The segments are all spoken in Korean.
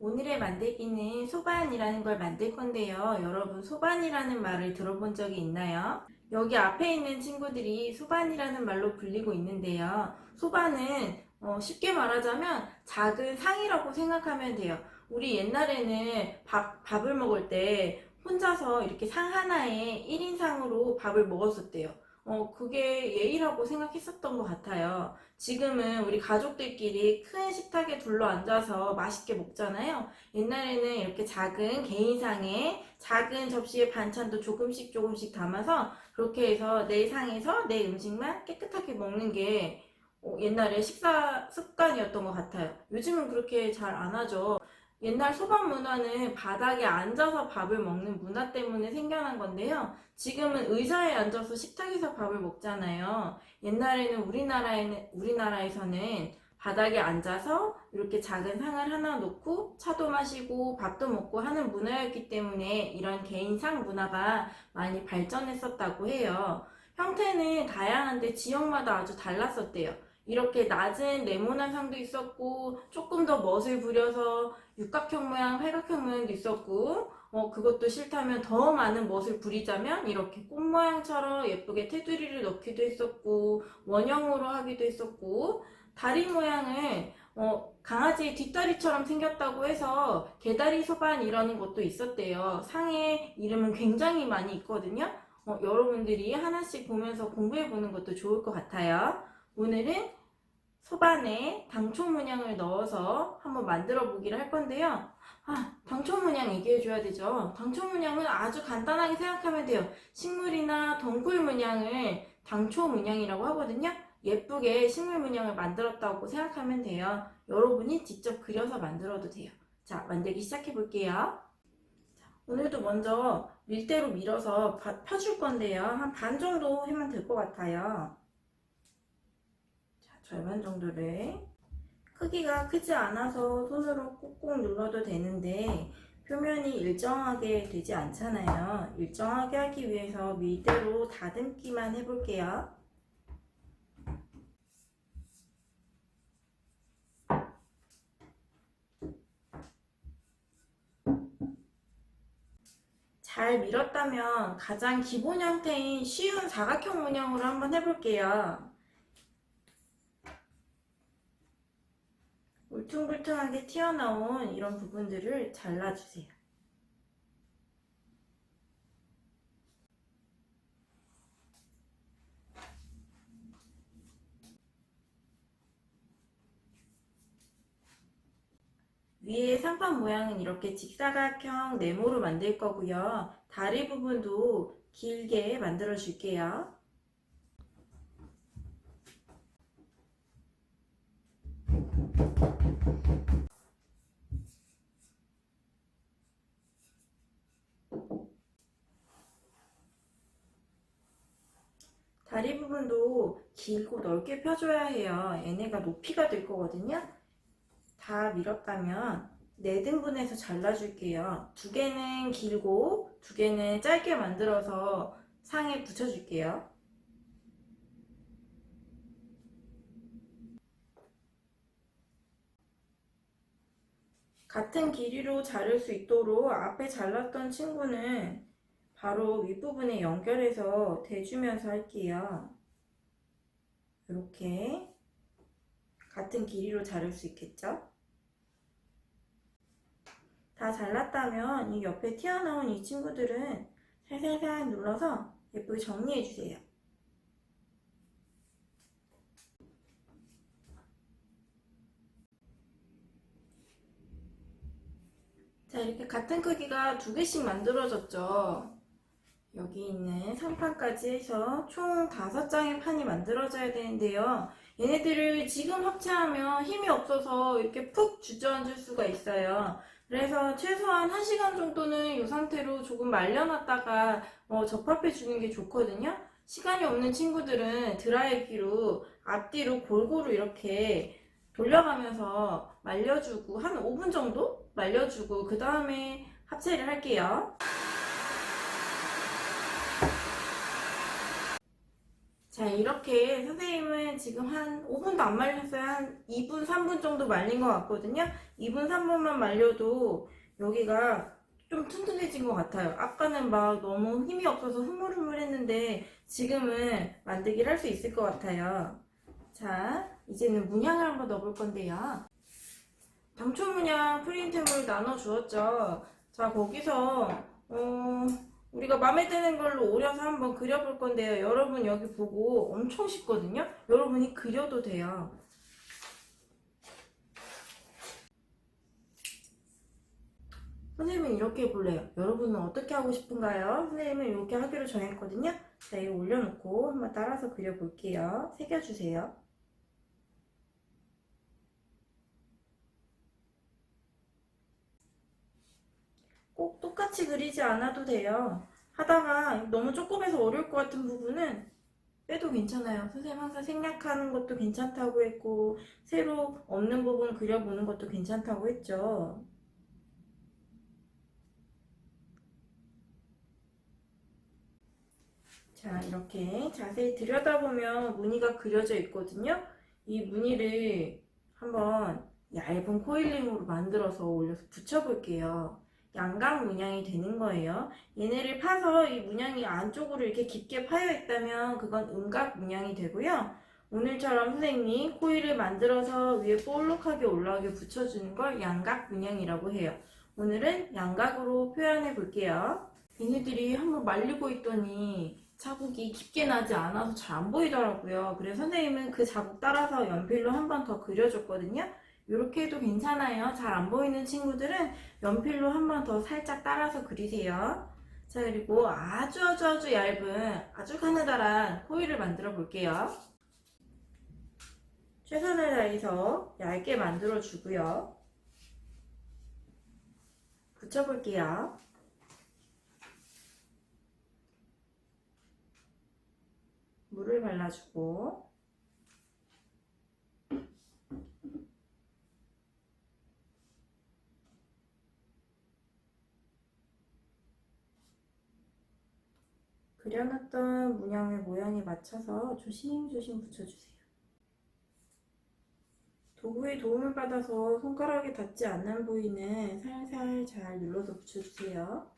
오늘의 만들기는 소반이라는 걸 만들 건데요. 여러분 소반이라는 말을 들어본 적이 있나요? 여기 앞에 있는 친구들이 소반이라는 말로 불리고 있는데요. 소반은 어, 쉽게 말하자면 작은 상이라고 생각하면 돼요. 우리 옛날에는 밥, 밥을 먹을 때 혼자서 이렇게 상 하나에 1인상으로 밥을 먹었었대요. 어, 그게 예의라고 생각했었던 것 같아요. 지금은 우리 가족들끼리 큰 식탁에 둘러 앉아서 맛있게 먹잖아요. 옛날에는 이렇게 작은 개인상에 작은 접시에 반찬도 조금씩 조금씩 담아서 그렇게 해서 내 상에서 내 음식만 깨끗하게 먹는 게 어, 옛날에 식사 습관이었던 것 같아요. 요즘은 그렇게 잘 안 하죠. 옛날 소반 문화는 바닥에 앉아서 밥을 먹는 문화 때문에 생겨난 건데요. 지금은 의자에 앉아서 식탁에서 밥을 먹잖아요. 옛날에는 우리나라에는, 우리나라에서는 바닥에 앉아서 이렇게 작은 상을 하나 놓고 차도 마시고 밥도 먹고 하는 문화였기 때문에 이런 개인상 문화가 많이 발전했었다고 해요. 형태는 다양한데 지역마다 아주 달랐었대요. 이렇게 낮은 네모난 상도 있었고 조금 더 멋을 부려서 육각형 모양, 팔각형 모양도 있었고 어, 그것도 싫다면 더 많은 멋을 부리자면 이렇게 꽃 모양처럼 예쁘게 테두리를 넣기도 했었고 원형으로 하기도 했었고 다리 모양을 어, 강아지 뒷다리처럼 생겼다고 해서 개다리 소반 이라는 것도 있었대요. 상의 이름은 굉장히 많이 있거든요. 어, 여러분들이 하나씩 보면서 공부해 보는 것도 좋을 것 같아요. 오늘은 소반에 당초 문양을 넣어서 한번 만들어 보기를 할 건데요. 아, 당초 문양 얘기해 줘야 되죠. 당초 문양은 아주 간단하게 생각하면 돼요. 식물이나 덩굴 문양을 당초 문양이라고 하거든요. 예쁘게 식물 문양을 만들었다고 생각하면 돼요. 여러분이 직접 그려서 만들어도 돼요. 자, 만들기 시작해 볼게요. 오늘도 먼저 밀대로 밀어서 바- 펴줄 건데요. 한 반 정도 하면 될 것 같아요. 자, 절반 정도를. 크기가 크지 않아서 손으로 꾹꾹 눌러도 되는데 표면이 일정하게 되지 않잖아요. 일정하게 하기 위해서 밀대로 다듬기만 해볼게요. 잘 밀었다면 가장 기본 형태인 쉬운 사각형 문양으로 한번 해볼게요. 울퉁불퉁하게 튀어나온 이런 부분들을 잘라주세요. 위에 상판 모양은 이렇게 직사각형 네모로 만들 거고요. 다리 부분도 길게 만들어 줄게요. 다리 부분도 길고 넓게 펴줘야 해요. 얘네가 높이가 될 거거든요. 다 밀었다면 네 등분해서 잘라줄게요. 두 개는 길고 두 개는 짧게 만들어서 상에 붙여줄게요. 같은 길이로 자를 수 있도록 앞에 잘랐던 친구는 바로 윗부분에 연결해서 대주면서 할게요. 이렇게 같은 길이로 자를 수 있겠죠? 다 잘랐다면 이 옆에 튀어나온 이 친구들은 살살살 눌러서 예쁘게 정리해 주세요. 자, 이렇게 같은 크기가 두 개씩 만들어졌죠. 여기 있는 상판까지 해서 총 다섯 장의 판이 만들어져야 되는데요. 얘네들을 지금 합체하면 힘이 없어서 이렇게 푹 주저앉을 수가 있어요. 그래서 최소한 1시간 정도는 이 상태로 조금 말려놨다가 어, 접합해 주는 게 좋거든요. 시간이 없는 친구들은 드라이기로 앞뒤로 골고루 이렇게 돌려가면서 말려주고 한 5분 정도 말려주고 그 다음에 합체를 할게요. 자, 이렇게 선생님은 지금 한 5분도 안 말렸어요. 한 2분, 3분 정도 말린 것 같거든요. 2분, 3분만 말려도 여기가 좀 튼튼해진 것 같아요. 아까는 막 너무 힘이 없어서 흐물흐물했는데 지금은 만들기를 할 수 있을 것 같아요. 자, 이제는 문양을 한번 넣어볼 건데요. 당초 문양 프린트물 나눠 주었죠. 자, 거기서 어, 우리가 마음에 드는 걸로 오려서 한번 그려볼 건데요. 여러분 여기 보고 엄청 쉽거든요. 여러분이 그려도 돼요. 선생님은 이렇게 해볼래요. 여러분은 어떻게 하고 싶은가요? 선생님은 이렇게 하기로 정했거든요. 자, 이거 올려놓고 한번 따라서 그려볼게요. 새겨주세요. 똑같이 그리지 않아도 돼요. 하다가 너무 조금해서 어려울 것 같은 부분은 빼도 괜찮아요. 선생님 항상 생략하는 것도 괜찮다고 했고, 새로 없는 부분 그려보는 것도 괜찮다고 했죠. 자, 이렇게 자세히 들여다보면 무늬가 그려져 있거든요. 이 무늬를 한번 얇은 코일링으로 만들어서 올려서 붙여볼게요. 양각 문양이 되는 거예요. 얘네를 파서 이 문양이 안쪽으로 이렇게 깊게 파여 있다면 그건 음각 문양이 되고요. 오늘처럼 선생님이 코일을 만들어서 위에 볼록하게 올라오게 붙여주는 걸 양각 문양이라고 해요. 오늘은 양각으로 표현해 볼게요. 얘네들이 한번 말리고 있더니 자국이 깊게 나지 않아서 잘 안 보이더라고요. 그래서 선생님은 그 자국 따라서 연필로 한 번 더 그려줬거든요. 이렇게 해도 괜찮아요. 잘 안 보이는 친구들은 연필로 한 번 더 살짝 따라서 그리세요. 자, 그리고 아주 아주 아주 얇은, 아주 가느다란 코일을 만들어 볼게요. 최선을 다해서 얇게 만들어 주고요. 붙여볼게요. 물을 발라주고, 그려놨던 문양의 모양에 맞춰서 조심조심 붙여주세요. 도구의 도움을 받아서 손가락에 닿지 않는 부위는 살살 잘 눌러서 붙여주세요.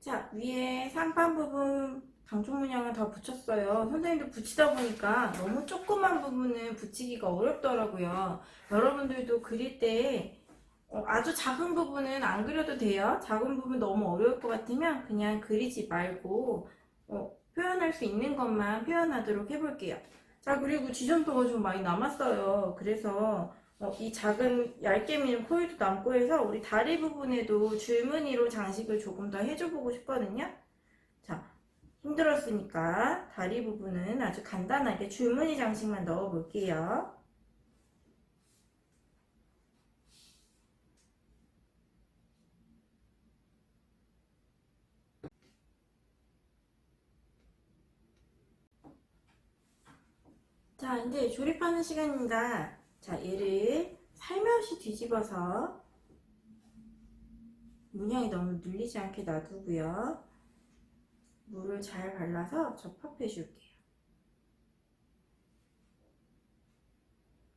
자, 위에 상판 부분 강조 문양을 다 붙였어요. 선생님도 붙이다 보니까 너무 조그만 부분은 붙이기가 어렵더라고요. 여러분들도 그릴 때 어, 아주 작은 부분은 안 그려도 돼요. 작은 부분 너무 어려울 것 같으면 그냥 그리지 말고 어, 표현할 수 있는 것만 표현하도록 해볼게요. 자, 그리고 지점토가 좀 많이 남았어요. 그래서 어, 이 작은 얇게 미는 코일도 남고 해서 우리 다리 부분에도 줄무늬로 장식을 조금 더 해줘보고 싶거든요. 자, 힘들었으니까 다리 부분은 아주 간단하게 줄무늬 장식만 넣어볼게요. 자, 이제 조립하는 시간입니다. 자, 얘를 살며시 뒤집어서 문양이 너무 눌리지 않게 놔두고요. 물을 잘 발라서 접합해 줄게요.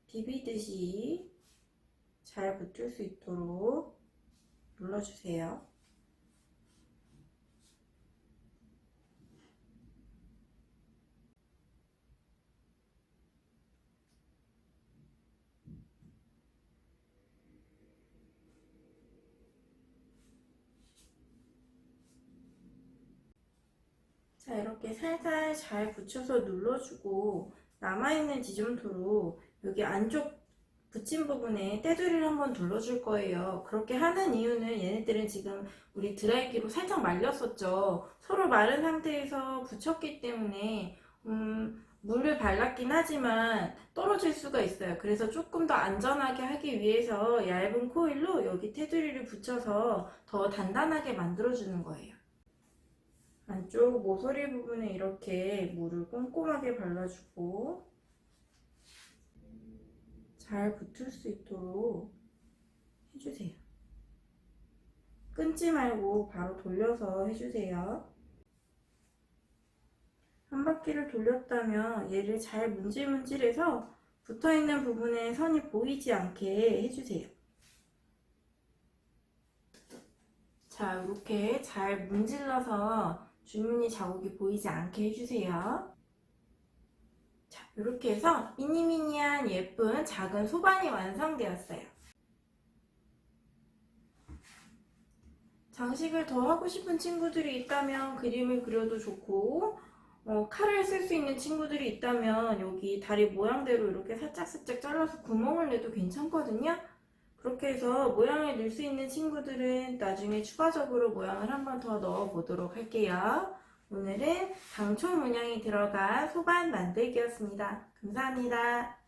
비비듯이 잘 붙을 수 있도록 눌러주세요. 자, 이렇게 살살 잘 붙여서 눌러주고 남아있는 지점토로 여기 안쪽 붙인 부분에 테두리를 한번 눌러줄 거예요. 그렇게 하는 이유는 얘네들은 지금 우리 드라이기로 살짝 말렸었죠. 서로 마른 상태에서 붙였기 때문에 음, 물을 발랐긴 하지만 떨어질 수가 있어요. 그래서 조금 더 안전하게 하기 위해서 얇은 코일로 여기 테두리를 붙여서 더 단단하게 만들어주는 거예요. 안쪽 모서리 부분에 이렇게 물을 꼼꼼하게 발라주고 잘 붙을 수 있도록 해주세요. 끊지 말고 바로 돌려서 해주세요. 한 바퀴를 돌렸다면 얘를 잘 문질문질해서 붙어있는 부분에 선이 보이지 않게 해주세요. 자, 이렇게 잘 문질러서 줄무늬 자국이 보이지 않게 해주세요. 자, 이렇게 해서 미니미니한 예쁜 작은 소반이 완성되었어요. 장식을 더 하고 싶은 친구들이 있다면 그림을 그려도 좋고 어, 칼을 쓸 수 있는 친구들이 있다면 여기 다리 모양대로 이렇게 살짝살짝 잘라서 구멍을 내도 괜찮거든요. 그렇게 해서 모양을 낼수 있는 친구들은 나중에 추가적으로 모양을 한 번 더 넣어 보도록 할게요. 오늘은 당초 문양이 들어간 소반 만들기였습니다. 감사합니다.